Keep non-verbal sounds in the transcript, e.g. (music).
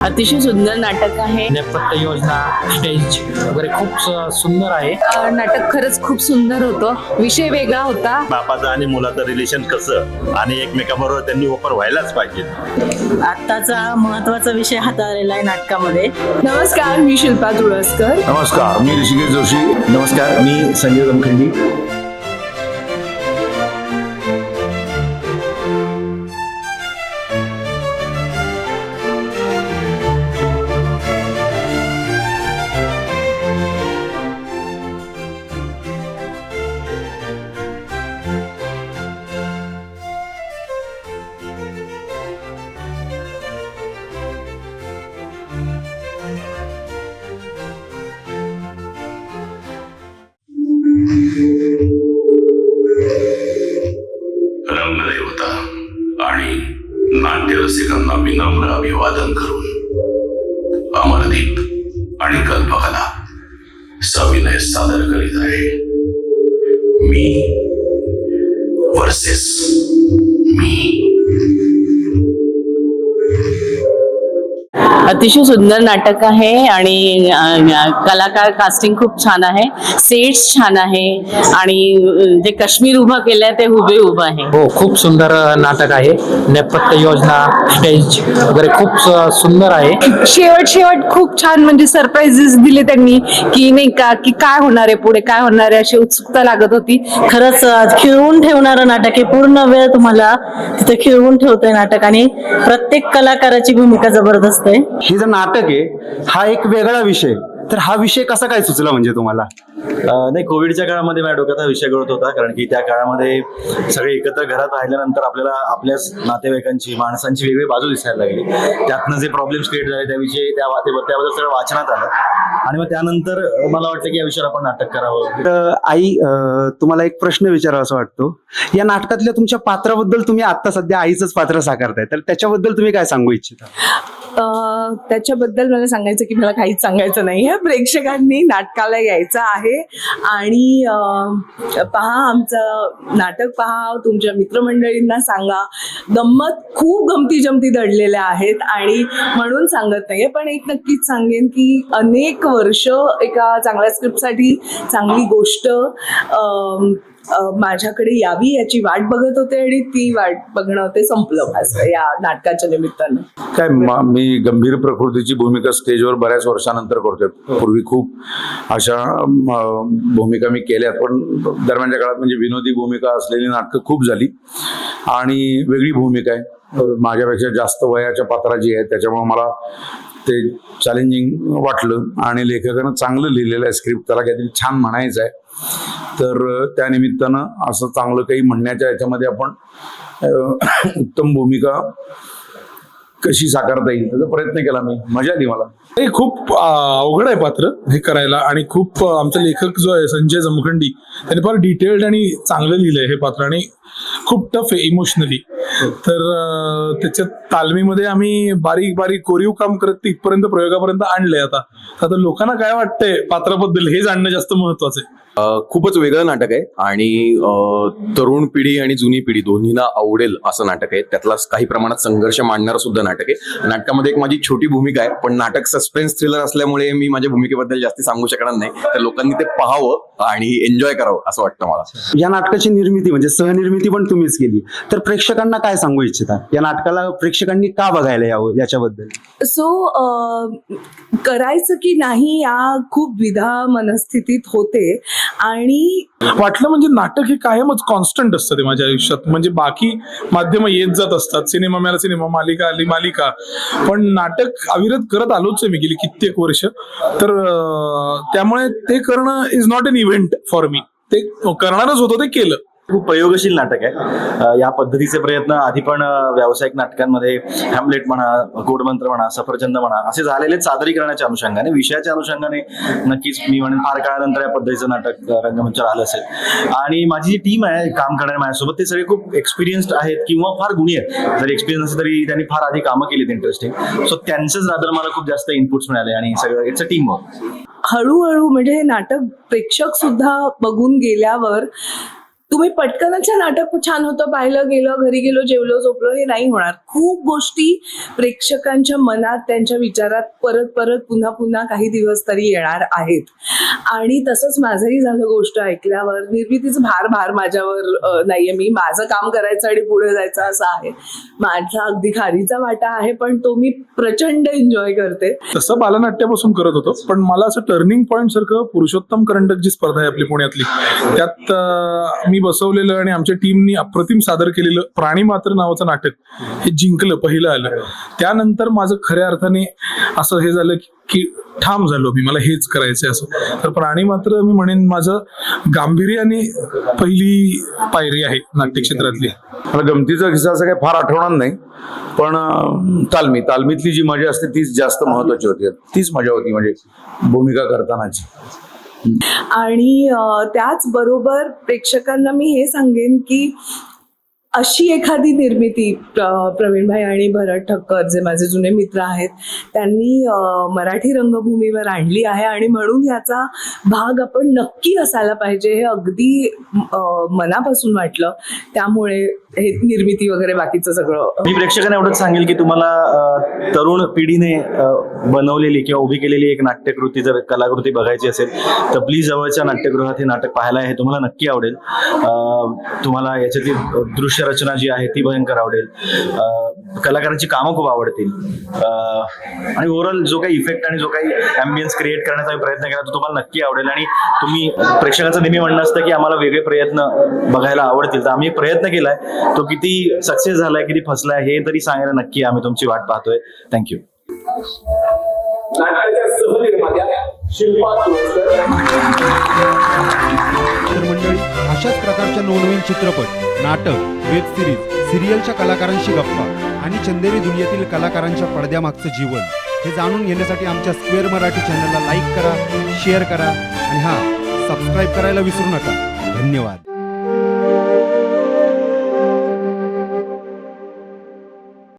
अतिशय सुंदर नाटक आहे. नेपथ्य योजना स्टेज वगैरे खूप सुंदर आहे. नाटक खरंच खूप सुंदर होतं. विषय वेगळा होता. बापाचं आणि मुलाचं रिलेशन कसं? आणि एकमेकाबरोबर त्यांनी ओपर व्हायलाच पाहिजे. आत्ताचा महत्त्वाचा विषय हाताळलेला आहे नाटकामध्ये. नमस्कार मी शिल्पा तुळसकर. नमस्कार मी ऋषिकेश जोशी. नमस्कार मी संजय जमखंडी. विनम्र अभिवादन करून अमरदीप आणि कल्पकला सविनय सादर करीत आहे. मी वर्सेस मी. अतिशय सुंदर नाटक आहे आणि कलाकार कास्टिंग खूप छान आहे. सेट्स छान आहे आणि जे काश्मीर उभं केलंय ते हुबे उभं आहे. हो खूप सुंदर नाटक आहे. नेपथ्य योजना स्टेज वगैरे खूप सुंदर आहे. शेवट शेवट खूप छान म्हणजे सरप्राईजेस दिले त्यांनी की नाही का की काय होणार आहे पुढे काय होणार आहे अशी उत्सुकता लागत होती. खरंच खिळवून ठेवणारं नाटक आहे. पूर्ण वेळ तुम्हाला तिथे खिळवून ठेवतंय नाटक आणि प्रत्येक कलाकाराची भूमिका जबरदस्त आहे. हे जे नाटक आहे हा एक वेगळा विषय. तर हा विषय कसा काय सुचला म्हणजे तुम्हाला? नाही कोविडच्या काळामध्ये माझ्या डोक्यात हा विषय कळत होता कारण की त्या काळामध्ये सगळे एकत्र घरात राहिल्यानंतर आपल्याला आपल्याच नातेवाईकांची माणसांची वेगळी बाजू दिसायला लागली. त्यातनं जे प्रॉब्लेम्स क्रिएट झाले त्याविषयी त्या त्याबद्दल सगळं वाचनात आलं. आणि मग त्यानंतर मला वाटतं की या विषयावर आपण नाटक करावं. तर आई तुम्हाला एक प्रश्न विचारावा असं वाटतो. या नाटकातल्या तुमच्या पात्राबद्दल तुम्ही आता सध्या आईचंच पात्र साकारताय. तर त्याच्याबद्दल तुम्ही काय सांगू इच्छिता? त्याच्याबद्दल मला सांगायचं की मला काहीच सांगायचं नाही आहे. प्रेक्षकांनी नाटकाला यायचं आहे. आणि पहा आमचं नाटक पहा तुमच्या मित्रमंडळींना सांगा. गंमत खूप गमती जमती दडलेल्या आहेत आणि म्हणून सांगत नाहीये. पण एक नक्कीच सांगेन की अनेक वर्ष एका चांगल्या स्क्रिप्टसाठी चांगली गोष्ट माझ्याकडे यावी याची वाट बघत होते आणि ती वाट बघणं ते संपलं माझं या नाटकाच्या निमित्तानं. काय मी गंभीर प्रकृतीची भूमिका स्टेजवर बऱ्याच वर्षानंतर करतोय. पूर्वी खूप अशा भूमिका मी केल्यात पण दरम्यानच्या काळात म्हणजे विनोदी भूमिका असलेली नाटकं खूप झाली. आणि वेगळी भूमिका आहे. माझ्यापेक्षा जास्त वयाच्या पात्राची आहे त्याच्यामुळे मला ते चॅलेंजिंग वाटलं आणि लेखकानं चांगलं लिहिलेलं आहे स्क्रिप्ट त्याला काहीतरी छान म्हणायचं आहे. तर त्यानिमित्तानं त्या निमित्तानं असं चांगलं काही म्हणण्याच्या याच्यामध्ये आपण (coughs) उत्तम भूमिका कशी साकारता येईल त्याचा प्रयत्न केला मी. मजा आली मला. हे खूप अवघड आहे पात्र हे करायला आणि खूप आमचा लेखक जो आहे संजय जमखंडी त्याने फार डिटेल्ड आणि चांगलं लिहिलंय हे पात्र आणि खूप टफ आहे इमोशनली तर त्याच्या तालमीमध्ये आम्ही बारीक बारीक कोरीव काम करत इथपर्यंत प्रयोगापर्यंत आणलंय आता. तर आता लोकांना काय वाटतंय पात्राबद्दल हे जाणणं जास्त महत्वाचं आहे. खूपच वेगळं नाटक आहे आणि तरुण पिढी आणि जुनी पिढी दोन्हीला आवडेल असं नाटक आहे. त्यातला काही प्रमाणात संघर्ष मांडणारं सुद्धा नाटक आहे. नाटकामध्ये एक माझी छोटी भूमिका आहे पण नाटक सस्पेन्स थ्रिलर असल्यामुळे मी माझ्या भूमिकेबद्दल जास्ती सांगू शकणार नाही. तर लोकांनी ते पाहावं. आणि एन्जॉय करावं असं वाटतं मला. या नाटकाची निर्मिती म्हणजे सहनिर्मिती पण तुम्हीच केली. तर प्रेक्षकांना काय सांगू इच्छिता? या नाटकाला प्रेक्षकांनी का बघायला यावं याच्याबद्दल? सो करायचं की नाही या खूप विधा मनस्थितीत होते. आणि वाटलं म्हणजे नाटक हे कायमच कॉन्स्टंट असतं ते माझ्या आयुष्यात. म्हणजे बाकी माध्यम येत जात असतात. सिनेमा मिळाला सिनेमा मालिका आली मालिका. पण नाटक अविरत करत आलोच आहे मी गेली कित्येक वर्ष. तर त्यामुळे ते करणं is not an event for me ते करणारच होतं ते केलं. खूप प्रयोगशील नाटक आहे. या पद्धतीचे प्रयत्न आधी पण व्यावसायिक नाटकांमध्ये हॅमलेट म्हणा गोडमंत्र म्हणा सफरचंद म्हणा असे झालेले सादरीकरणाच्या अनुषंगाने विषयाच्या अनुषंगाने नक्कीच मी म्हणेन फार काळानंतर या पद्धतीचं नाटक रंगमंचावर आलं असेल. आणि माझी जी टीम आहे काम करणाऱ्या माझ्यासोबत ते सगळे खूप एक्सपिरियन्स्ड आहेत किंवा फार गुणी आहेत. जरी एक्सपिरियन्स असेल तरी त्यांनी फार आधी कामं केलीत इंटरेस्टिंग सो त्यांचंच रादर मला खूप जास्त इनपुट्स मिळाले आणि सगळं इट्स अ टीम वर्क हळूहळू म्हणजे हे नाटक प्रेक्षक सुद्धा बघून गेल्यावर तुम्ही पटकनच्या नाटक छान होतं पाहिलं गेलं घरी गेलो जेवलो झोपलो हे नाही होणार. खूप गोष्टी प्रेक्षकांच्या मनात त्यांच्या विचारात परत परत पुन्हा पुन्हा काही दिवस तरी येणार आहेत. आणि तसंच माझंही झालं गोष्ट ऐकल्यावर. निर्मितीचं भार भार माझ्यावर नाहीये. मी माझं काम करायचं आणि पुढे जायचं असं आहे. माझा अगदी खारीचा वाटा आहे पण तो मी प्रचंड एन्जॉय करते. तसं बालनाट्यापासून करत होतो पण मला असं टर्निंग पॉईंट सारखं पुरुषोत्तम करंडक जी स्पर्धा आहे आपली पुण्यातली. त्यात मी मी बसवलेलं आणि आमच्या टीमनी अप्रतिम सादर केलेलं प्राणी मात्र नावाचं नाटक हे जिंकलं पहिलं आलं. त्यानंतर माझं खऱ्या अर्थाने असं हे झालं की- ठाम झालो मी मला हेच करायचं असं. तर प्राणी मात्र मी म्हणेन माझं गांभीर्याने पहिली पायरी आहे नाट्यक्षेत्रातली मला गमतीचा किस्सा असं काही फार आठवणार नाही पण तालमी तालमीतली जी मजा असते तीच जास्त महत्वाची होती. तीच मजा होती म्हणजे भूमिका करतानाची. आणि त्याचबरोबर प्रेक्षकांना मी हे सांगेन की अशी एखादी निर्मिती प्रवीणभाई आणि भरत ठक्कर जे माझे जुने मित्र आहेत त्यांनी मराठी रंगभूमीवर आणली आहे आणि म्हणून याचा भाग आपण नक्की असायला पाहिजे हे अगदी मनापासून वाटलं. त्यामुळे हे निर्मिती वगैरे बाकीचं सगळं. मी प्रेक्षकांना एवढंच सांगेल की तुम्हाला तरुण पिढीने बनवलेली किंवा उभी केलेली एक नाट्यकृती जर कलाकृती बघायची असेल तर प्लीज जवळच्या नाट्यगृहात हे नाटक पाहायला हे तुम्हाला नक्की आवडेल. तुम्हाला याच्यातील दृश्य रचना जी आहे ती भयंकर आवडेल. कलाकारांची कामं खूप आवडतील. आणि ओव्हरऑल जो काही इफेक्ट आणि जो काही अँबियन्स क्रिएट करण्याचा प्रयत्न केला तो तुम्हाला नक्की आवडेल. आणि तुम्ही प्रेक्षकाचं नेहमी म्हणणं असतं की आम्हाला वेगळे प्रयत्न बघायला आवडतील. तर आम्ही प्रयत्न केलाय तो किती सक्सेस झालाय किती फसलाय हे तरी सांगायला नक्की आम्ही तुमची वाट पाहतोय. थँक्यू तर मंडळी अशाच प्रकारच्या नवनवीन चित्रपट नाटक वेब सिरीज सिरियलच्या कलाकारांशी गप्पा आणि चंदेरी दुनियेतील कलाकारांच्या पडद्यामागचं जीवन हे जाणून घेण्यासाठी आमच्या स्क्वेअर मराठी चॅनलला लाईक करा शेअर करा आणि हां सबस्क्राईब करायला विसरू नका. धन्यवाद.